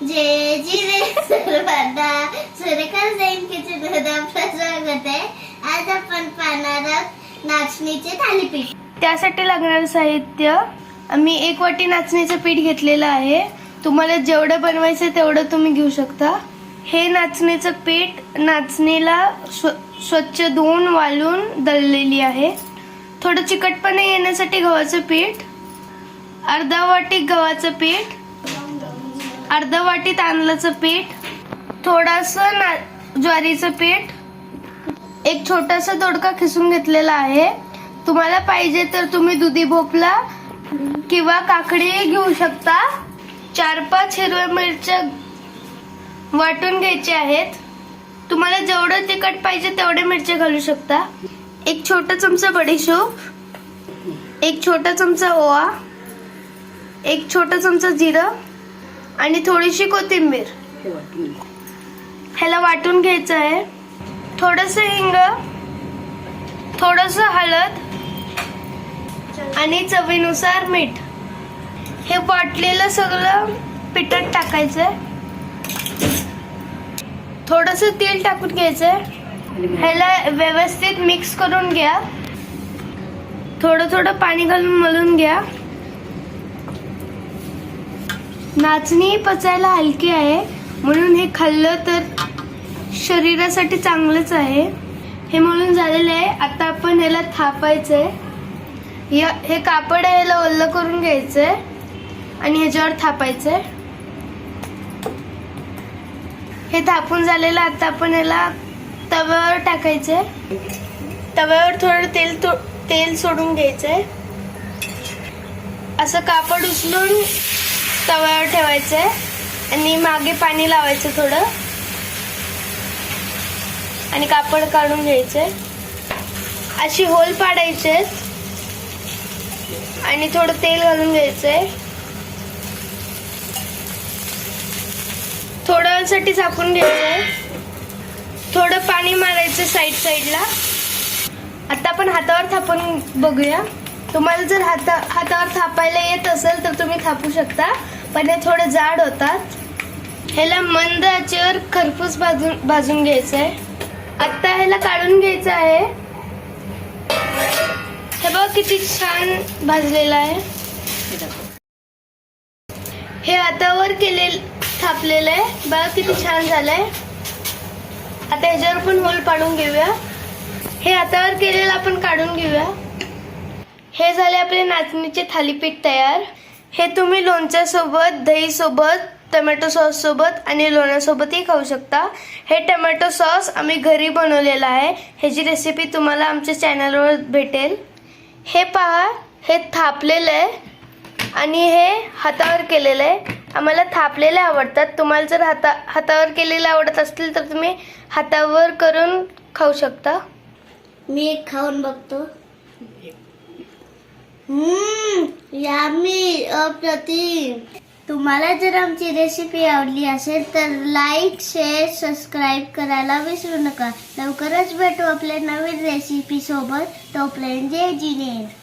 जय जिरे सर्वांना सुरेखा जैन किचनमध्ये आपलं स्वागत आहे आज आपण पाहणार आहोत नाचणीचे थालीपीठ त्यासाठी लागणारं साहित्य मी एक वाटी नाचणीचं पीठ घेतलेलं आहे. तुम्हाला जेवढं बनवायचं आहे तेवढं तुम्ही घेऊ शकता. हे नाचणीचं पीठ नाचणीला स्व स्वच्छ धुवून वाळून दळलेली आहे. थोडं चिकटपणे येण्यासाठी गव्हाचं पीठ अर्धा वाटी गव्हाचं पीठ अर्धा वाटी तांदळाचं पीठ थोडंसं ना ज्वारीचं पीठ एक छोटासा दोडका खिसून घेतलेला आहे. तुम्हाला पाहिजे तर तुम्ही दुधी भोपळा किंवा काकडी घेऊ शकता. चार पाच हिरव्या मिरच्या वाटून घ्यायचे आहेत. तुम्हाला जेवढं तिखट पाहिजे तेवढे मिरच्या घालू शकता. एक छोटा चमचा बडीशोप एक छोटा चमचा ओवा एक छोटा चमचा जिरं आणि थोडीशी कोथिंबीर. ह्याला वाटून घ्यायचं आहे थोडस हिंग थोडस हळद आणि चवीनुसार मीठ. हे वाटलेलं सगळं पिठात टाकायचंय. थोडस तेल टाकून घ्यायचंय. ह्याला व्यवस्थित मिक्स करून घ्या. थोडं थोडं पाणी घालून मळून घ्या. नाचणी पचायला हलकी आहे. म्हणून हे खाल्लं तर शरीरासाठी चांगलंच आहे. हे म्हणून झालेलं आहे. आता आपण याला थापायचं या हे कापड आहे याला ओल्लं करून घ्यायचंय. आणि ह्याच्यावर थापायचंय. हे थापून झालेलं आता आपण याला तव्यावर टाकायचंय. तव्यावर थोडं तेल तो- तेल सोडून घ्यायचंय. असं कापड उचलून तव्यावर ठेवायचंय. आणि मागे पाणी लावायचं थोडं. आणि कापड काढून घ्यायचे अशी होल पाडायचे. आणि थोडं तेल घालून घ्यायचंय. थोड्या वेळसाठी झाकून घ्यायचंय. थोडं पाणी मारायचं साईड साईडला आता आपण हातावर थापून बघूया. तुम्हाला जर हाता हातावर थापायला येत असेल तर तुम्ही थापू शकता पण हे थोडे जाड होतात. ह्याला मंद आचेवर खरपूस भाजून भाजून आहे आत्ता ह्याला काढून घ्यायचं आहे. हे बघ किती छान भाजलेलं आहे. हे हातावर केले थापलेलं आहे. बघा किती छान झालंय. आता ह्याच्यावर पण होल पाडून घेऊया. हे हातावर केलेलं आपण काढून घेऊया. हे झाले आपले नाचणीचे थालीपीठ तयार. हे तुम्ही लोणच्यासोबत दहीसोबत टमॅटो टोमॅटो आणि लोण्यासोबतही खाऊ शकता. हे टमॅटो सॉस आम्ही घरी बनवलेलं आहे. ह्याची रेसिपी तुम्हाला आमच्या चॅनलवर भेटेल. हे पहा हे थापलेलं आहे आणि हे हातावर केलेलं आहे. आम्हाला थापलेले आवडतात. तुम्हाला जर हाता हातावर केलेले आवडत असतील तर तुम्ही हातावर करून खाऊ शकता. मी एक खाऊन बघतो. हम्म यामी अप्रतिम. तुम्हाला जर आमची रेसिपी आवडली असेल तर लाईक शेअर सबस्क्राईब करायला विसरू नका. लवकरच भेटू आपल्या नवीन रेसिपी सोबत. तोपर्यंत जय जिनेर.